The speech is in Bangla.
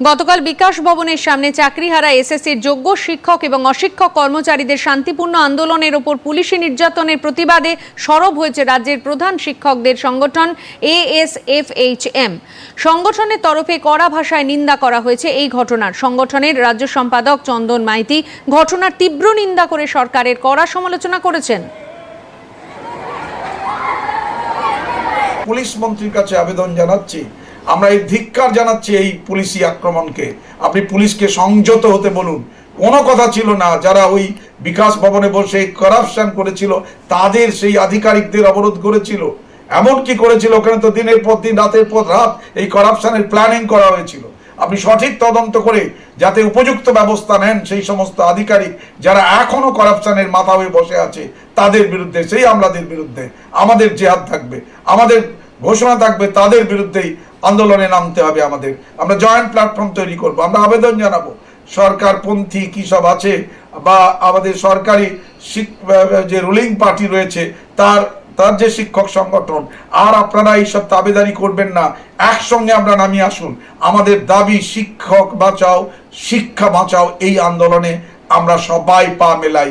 গতকাল বিকাশ ভবনের সামনে চাকরিহারা এসএসসির যোগ্য শিক্ষক এবং অশিক্ষক কর্মচারীদের শান্তিপূর্ণ আন্দোলনের ওপর পুলিশি নির্যাতনের প্রতিবাদে সরব হয়েছে রাজ্যের প্রধান শিক্ষকদের সংগঠন এএসএফএইচএম। সংগঠনের তরফে কড়া ভাষায় নিন্দা করা হয়েছে এই ঘটনার। সংগঠনের রাজ্য সম্পাদক চন্দন মাইতি ঘটনার তীব্র নিন্দা করে সরকারের কড়া সমালোচনা করেছেন। পুলিশ মন্ত্রীর কাছে আবেদন জানাচ্ছি আমরা এই ধিক্কার জানাচ্ছি এই পুলিশি আক্রমণকে। আপনি পুলিশকে সংযত হতে বলুন। কোনো কথা ছিল না, যারা ওই বিকাশ ভবনে বসে করাপশন করেছিল, তাদের সেই আধিকারিকদের অবরোধ করেছিল। এমন কি করেছিল, ওখানে তো দিনের পর দিন, রাতের পর রাত এই করাপশনের প্ল্যানিং করা হয়েছিল। আপনি সঠিক তদন্ত করে যাতে উপযুক্ত ব্যবস্থা নেন সেই সমস্ত আধিকারিক, যারা এখনও করাপশনের মাথা হয়ে বসে আছে, তাদের বিরুদ্ধে, সেই আমলাদের বিরুদ্ধে আমাদের জেহাদ থাকবে, আমাদের ঘোষণা থাকবে, তাদের বিরুদ্ধেই আন্দোলনে নামতে হবে আমাদের। আমরা জয়েন্ট প্ল্যাটফর্ম তৈরি করব, আমরা আবেদন জানাব। সরকারপন্থী কি সব আছে বা আমাদের সরকারি যে রুলিং পার্টি রয়েছে, তার তার যে শিক্ষক সংগঠন, আর আপনারা এইসব দাবিদারি করবেন না। একসঙ্গে আমরা নামিয়ে আসুন। আমাদের দাবি, শিক্ষক বাঁচাও, শিক্ষা বাঁচাও, এই আন্দোলনে আমরা সবাই পা মেলাই।